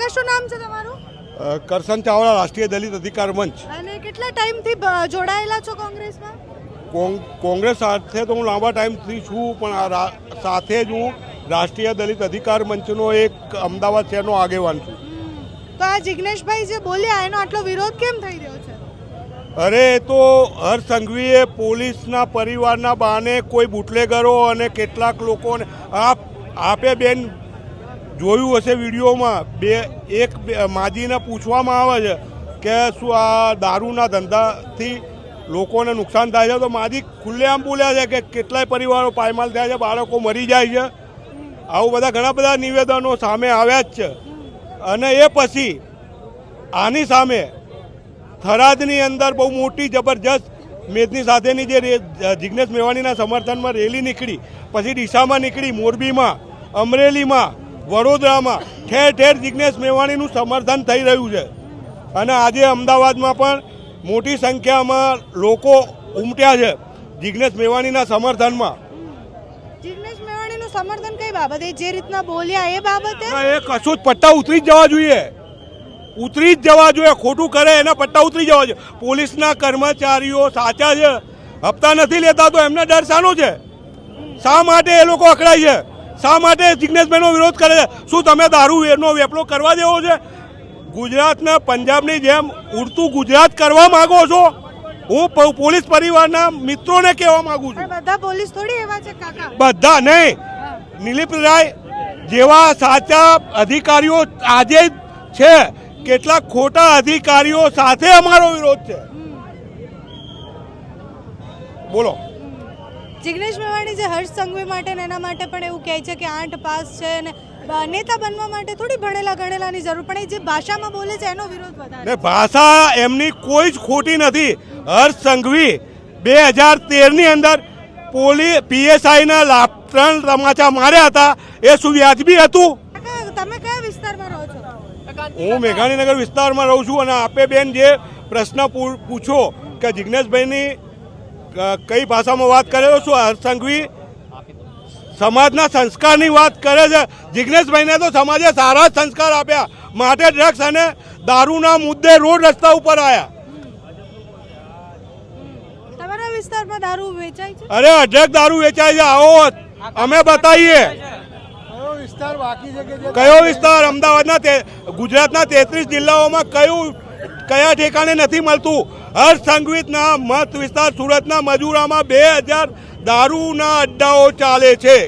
કાકા શું નામ છે તમારું? કરસન ચાવડા રાષ્ટ્રીય દલિત અધિકાર મંચ. અને કેટલા ટાઈમથી જોડાયેલા છો કોંગ્રેસમાં? કોંગ- કોંગ્રેસ સાથે તો હું લાંબા ટાઈમથી છું પણ સાથે જ હું રાષ્ટ્રીય દલિત અધિકાર મંચનો એક અમદાવાદ શહેરનો આગેવાન છું. તો આ જિગ્નેશભાઈ જે બોલ્યા એનો આટલો વિરોધ કેમ થઈ રહ્યો છે? અરે એ તો હર સંઘવીએ પોલીસના પરિવારના બહાને કોઈ બુટલેગરો અને કેટલાક લોકોને આપ આપે બેન જોયું હશે વિડીયોમાં. બે, એક માજીને પૂછવામાં આવે છે કે શું આ દારૂના ધંધાથી લોકોને નુકસાન થાય છે. તો માજી ખુલ્લેઆમ બોલ્યા છે કે કેટલાય પરિવારો પાયમાલ થયા છે, બાળકો મરી જાય છે. આવું બધા ઘણા બધા નિવેદનો સામે આવ્યા જ છે. અને એ પછી આની સામે થરાદની અંદર બહુ મોટી જબરજસ્ત મેદની સાથેની જે જિજ્ઞેશ મેવાણીના સમર્થનમાં રેલી નીકળી. પછી ડીસામાં નીકળી મોરબીમાં, અમરેલીમાં વડોદરામાં ઠેર ઠેર જિજ્ઞેશ મેવાણીનું સમર્થન થઈ રહ્યું છે. અને આજે અમદાવાદમાં પણ મોટી સંખ્યામાં લોકો ઉમટ્યા છે જિજ્ઞેશ મેવાણીના સમર્થનમાં. જિગ્નેશ મેવાણીનું સમર્થન કઈ બાબતે? જે રીતના બોલ્યા એ બાબતે? એ કશું જ પટ્ટા ઉતરી જ જવા જોઈએ. ઉતરી જ જવા જોઈએ ખોટું કરે એના પટ્ટા ઉતરી જવા જોઈએ. પોલીસના કર્મચારીઓ સાચા છે હપ્તા નથી લેતા તો એમને ડર શાનો છે? શા માટે એ લોકો અકળાય છે? શા માટે જિજ્ઞેશભાઈનો વિરોધ કરે છે? શું તમે દારૂ એનો વેપલો કરવા દેવો છે? ગુજરાતના પંજાબની જેમ ઉડતું ગુજરાત કરવા માંગો છો? હું પોલીસ પરિવારના મિત્રોને કહેવા માંગુ છું. બધા પોલીસ થોડી એવા છે કાકા? બધા નહીં. નિલીપ રાય જેવા સાચા અધિકારીઓ આજે છે. કેટલાક ખોટા અધિકારીઓ સાથે અમારો વિરોધ છે. બોલો. જિગ્નેશ મેવાણી જે હર્ષ સંઘવી માટે ને એના માટે પણ એવું કહે છે કે આઠ પાસ છે અને નેતા બનવા માટે થોડી ભણેલા ગણેલાની જરૂર પણ એ જે ભાષામાં બોલે છે એનો વિરોધ વધારે ભાષા એમની કોઈ જ ખોટી નથી. હર્ષ સંઘવી બે હજાર તેરની અંદર પોલીસ પીએસઆઈના લાભ ત્રણ તમાચા માર્યા હતા. એ શું વ્યાજબી હતું? તમે કયા વિસ્તારમાં રહો છો? હું મેઘાણીનગર વિસ્તારમાં રહું છું અને આપે બેન જે પ્રશ્ન પૂછો કે જિજ્ઞેશભાઈની ક- કઈ ભાષામાં વાત કરે છો? શું સમાજના સંસ્કારની વાત કરે છે. જિજ્ઞેશભાઈને તો સમાજે સારા જ સંસ્કાર આપ્યા. માટે ડ્રગ્સ અને દારૂના મુદ્દે રોડ રસ્તા ઉપર આવ્યા તમારા વિસ્તારમાં દારૂ વેચાય છે? અરે અઢળક દારૂ વેચાય છે. આવો અમે બતાવીએ. કયો વિસ્તાર બાકી છે કે જે અમદાવાદના ગુજરાતના તેત્રીસ જિલ્લાઓમાં કયું કયા ઠેકાણે નથી મળતું? હર્ષ સંઘવિતના મત વિસ્તાર સુરતના મજૂરામાં બે હજાર દારૂના અડ્ડાઓ ચાલે છે.